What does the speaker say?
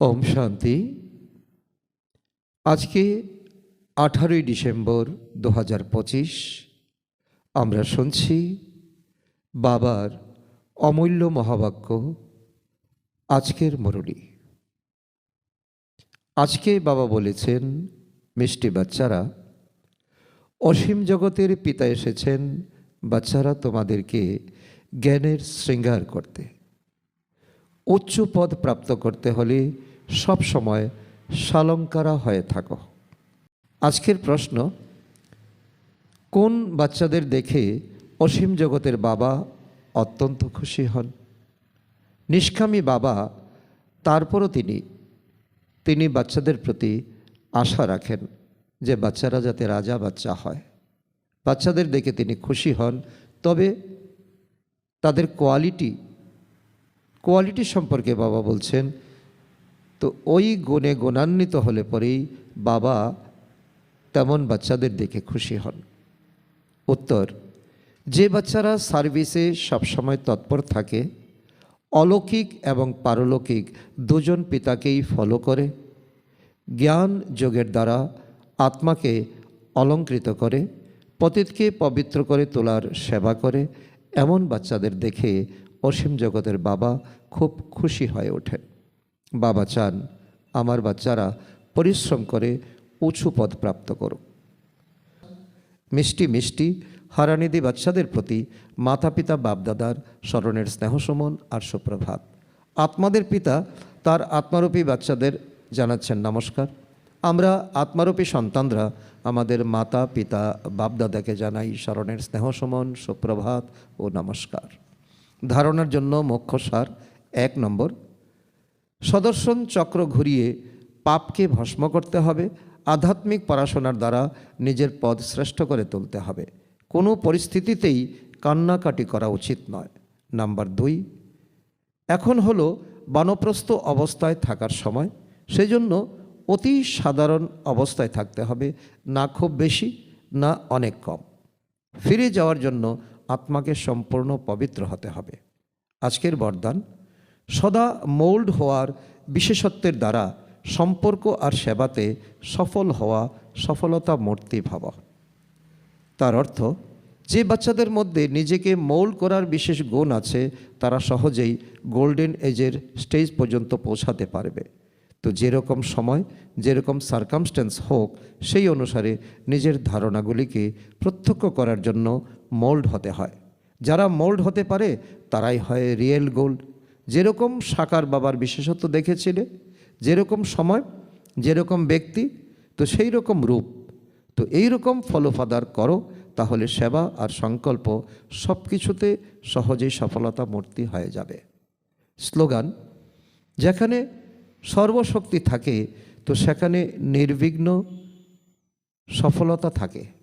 ওম শান্তি। আজকে আঠারোই ডিসেম্বর দু হাজার পঁচিশ, আমরা শুনছি বাবার অমূল্য মহাবাক্য, আজকের মুরলী। আজকে বাবা বলেছেন, মিষ্টি বাচ্চারা, অসীম জগতের পিতা এসেছেন, বাচ্চারা তোমাদেরকে জ্ঞানের শৃঙ্গার করতে। উচ্চ পদ প্রাপ্ত করতে হলে সব সময় সালঙ্কারা হয়ে থাকো। আজকের প্রশ্ন, কোন বাচ্চাদের দেখে অসীম জগতের বাবা অত্যন্ত খুশি হন? নিষ্কামী বাবা, তারপরও তিনি তিনি বাচ্চাদের প্রতি আশা রাখেন যে বাচ্চারা যাতে রাজা বাচ্চা হয়। বাচ্চাদের দেখে তিনি খুশি হন, তবে তাদের কোয়ালিটি কোয়ালিটি সম্পর্কে বাবা বলছেন তো ওই গুণে গুণান্বিত হলে পরেই বাবা তেমন বাচ্চাদের দেখে খুশি হন। উত্তর, যে বাচ্চারা সার্ভিসে সবসময় তৎপর থাকে, অলৌকিক এবং পারলৌকিক দুজন পিতাকেই ফলো করে, জ্ঞান যোগের দ্বারা আত্মাকে অলঙ্কৃত করে, পতিতকে পবিত্র করে তোলার সেবা করে, এমন বাচ্চাদের দেখে অসীম জগতের বাবা খুব খুশি হয়ে ওঠেন। বাবা চান, আমার বাচ্চারা পরিশ্রম করে উঁচু পদ প্রাপ্ত করুক। মিষ্টি মিষ্টি হারানিধি বাচ্চাদের প্রতি মাতা পিতা বাপদাদার স্মরণের স্নেহসমন আর সুপ্রভাত। আত্মাদের পিতা তার আত্মারূপী বাচ্চাদের জানাচ্ছেন নমস্কার। আমরা আত্মারূপী সন্তানরা আমাদের মাতা, পিতা, বাপদাদাকে জানাই স্মরণের স্নেহসমন, সুপ্রভাত ও নমস্কার। ধারণার জন্য মুখ্য সার এক নম্বর সদর্শন চক্র ঘুরিয়ে পাপকে ভস্ম করতে হবে, আধ্যাত্মিক পড়াশোনার দ্বারা নিজের পদ শ্রেষ্ঠ করে তুলতে হবে। কোনো পরিস্থিতিতেই কান্নাকাটি করা উচিত নয়। নাম্বার দুই, এখন হলো বানপ্রস্থ অবস্থায় থাকার সময়। সেজন্য অতি সাধারণ অবস্থায় থাকতে হবে, না খুব বেশি, না অনেক কম। ফিরে যাওয়ার জন্য আত্মাকে সম্পূর্ণ পবিত্র হতে হবে। আজকের বরদান সদা মোল্ড হওয়ার বিশেষত্বের দ্বারা সম্পর্ক আর সেবাতে সফল হওয়া সফলতা মূর্তি ভাবা। তার অর্থ, যে বাচ্চাদের মধ্যে নিজেকে মোল্ড করার বিশেষ গুণ আছে, তারা সহজেই গোল্ডেন এজের স্টেজ পর্যন্ত পৌঁছাতে পারবে। তো যেরকম সময়, যেরকম সার্কামস্টেন্স হোক, সেই অনুসারে নিজের ধারণাগুলিকে প্রত্যক্ষ করার জন্য মোল্ড হতে হয়। যারা মোল্ড হতে পারে, তারাই হয় রিয়েল গোল্ড যেরকম সাকার বাবার বিশেষত্ব দেখেছিলে, যেরকম সময়, যেরকম ব্যক্তি, তো সেই রকম রূপ। তো এই রকম ফলোফাদার করো, তাহলে সেবা আর সংকল্প সব কিছুতে সহজেই সফলতা মূর্তি হয়ে যাবে। স্লোগান, যেখানে সর্বশক্তি থাকে, তো সেখানে নির্বিঘ্ন সফলতা থাকে।